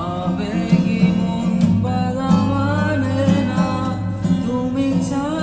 আবেগী মন পালা মানে তুমি ছাড়া